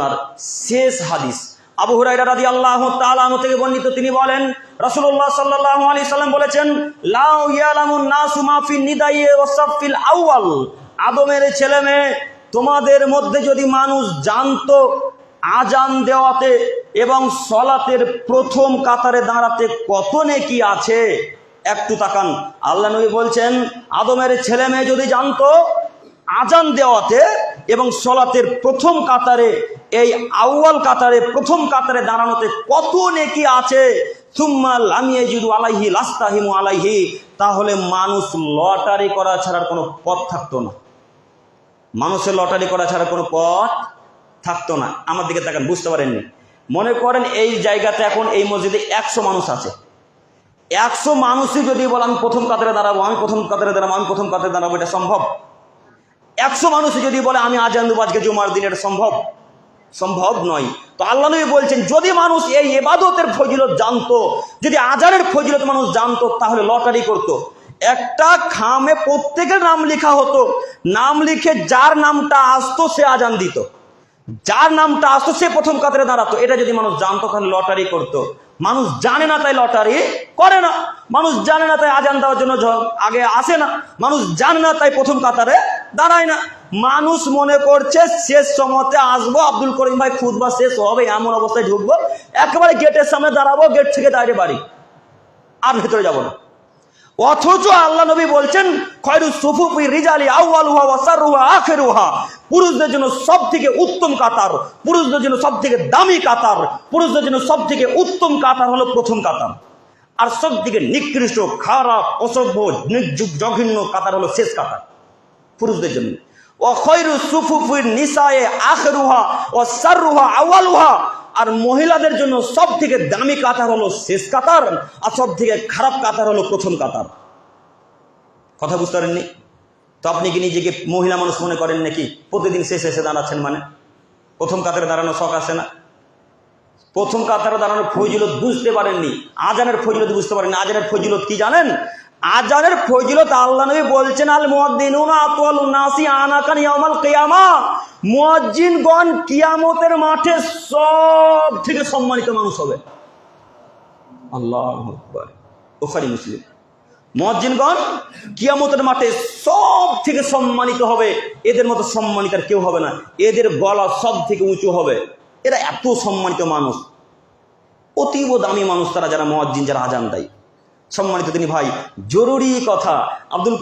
তার শেষ হাদিস। আবু হুরাইরা রাদি আল্লাহ তাআলা থেকে বর্ণিত তিনি বলেন, রাসূলুল্লাহ সাল্লাল্লাহু আলাইহি সাল্লাম বলেছেন, লাউ ইয়ালামুন নাসু মা ফি নিদাই ওয়া সাফিল আউয়াল। আদমের ছেলে মেয়ে, তোমাদের মধ্যে যদি মানুষ জানতো আজান দেওয়াতে এবং সলাতের প্রথম কাতারে দাঁড়াতে কত নেকি আছে, একটু তাকান। আল্লাহ নবী বলছেন, আদমের ছেলে মেয়ে যদি জানতো আজান দেওয়াতে এবং সলাতের প্রথম কাতারে, এই আউয়াল কাতারে, প্রথম কাতারে দাঁড়ানোতে কত নেকি আছে? জুদু আলাইহি, লাস্তাহিমু আলাইহি। তাহলে মানুষ লটারি করা ছাড়ার কোনো পথ থাকতো না। মানুষের লটারি করা ছাড়া কোনো পথ থাকতো না। আমার দিকে তাকান, বুঝতে পারেননি। মনে করেন এই জায়গাতে এখন এই মসজিদে একশো মানুষ আছে। একশো মানুষই যদি বলে আমি প্রথম কাতারে দাঁড়াবো, আমি প্রথম কাতারে দাঁড়াবো, আমি প্রথম কাতারে দাঁড়াবো, এটা সম্ভব? একশো মানুষই যদি বলে, আমি আজান দেবো আজকে জুমার দিন, এটা সম্ভব? সম্ভব নয়। তো আল্লাহ নবী বলছেন, যদি মানুষ এই এবাদতের ফজিলত জানতো, যদি আজানের ফজিলত মানুষ জানতো, তাহলে লটারি করতো। একটা খামে প্রত্যেকের নাম লেখা হতো। নাম লিখে যার নামটা আসতো, সে আজান দিত। যার নামটা আসতো, সে প্রথম কাতারে দাঁড়াতো। এটা যদি মানুষ জানতো, তাহলে লটারি করতো। মানুষ জানে না, তাই লটারি করে না। মানুষ জানে না, তাই আজান দেওয়ার জন্য আগে আসে না। মানুষ জানে না, তাই প্রথম কাতারে দাঁড়ায় না। মানুষ মনে করছে শেষ সময়তে আসব, আব্দুল করিম ভাই খুদবা শেষ হবে, এমন অবস্থায় ঢুকবো। একেবারে গেটের সামনে দাঁড়াবো, গেট থেকে দাঁড়িয়ে বাড়ি। আর ভেতরে যাব না। অথচ আল্লাহ নবী বলছেন, খয়রু সুফুফি রিজালি আউয়ালুহা ওয়া সাররুহা আখিরুহা। পুরুষদের জন্য সব থেকে উত্তম কাতার, পুরুষদের জন্য সব থেকে দামি কাতার, পুরুষদের জন্য সব থেকে উত্তম কাতার হলো প্রথম কাতার। আর সব থেকে নিকৃষ্ট, খারাপ, অসভ্য জঘন্য কাতার হলো শেষ কাতার। পুরুষদের জন্য। ও খয়রু সুফুফির নিসায়ে আখরুহা ও সাররুহা আওয়ালুহা। আর মহিলাদের জন্য সব থেকে দামি কাতার হলো শেষ কাতার আর সব থেকে খারাপ কাতার হলো প্রথম কাতার। কথা বুঝতে পারেননি? তো আপনি কি নিজেকে মহিলা মানুষ মনে করেন নাকি? প্রতিদিন শেষে এসে দাঁড়াচ্ছেন মানে? প্রথম কাতারে দাঁড়ানো শখ আসে না? প্রথম কাতারে দাঁড়ানোর ফজিলত বুঝতে পারেননি। আজানের ফজিলত বুঝতে পারেননি। আজানের ফজিলত কি জানেন? আজানের ফজিলত আল্লাহ নবী বলছেন, আল মুয়াদ্দিনুনা আতওয়ালুন নাসি আনাকান ইয়াউমাল কিয়ামা। মুয়াজ্জিনগণ কিয়ামতের মাঠে সব থেকে সম্মানিত মানুষ হবে। আল্লাহু আকবার। বুখারী, মুসলিম। মুয়াজ্জিনগণ কিয়ামতের মাঠে সব থেকে সম্মানিত হবে। এদের মতো সম্মানিত আর কেউ হবে না। এদের গলা সব থেকে উঁচু হবে। এরা এত সম্মানিত মানুষ। অতীব দামি মানুষ তারা, যারা মহাজ্জিন যারা আজান দেয়। সম্মানিত তিনি ভাই জরুরি কথা। আব্দুল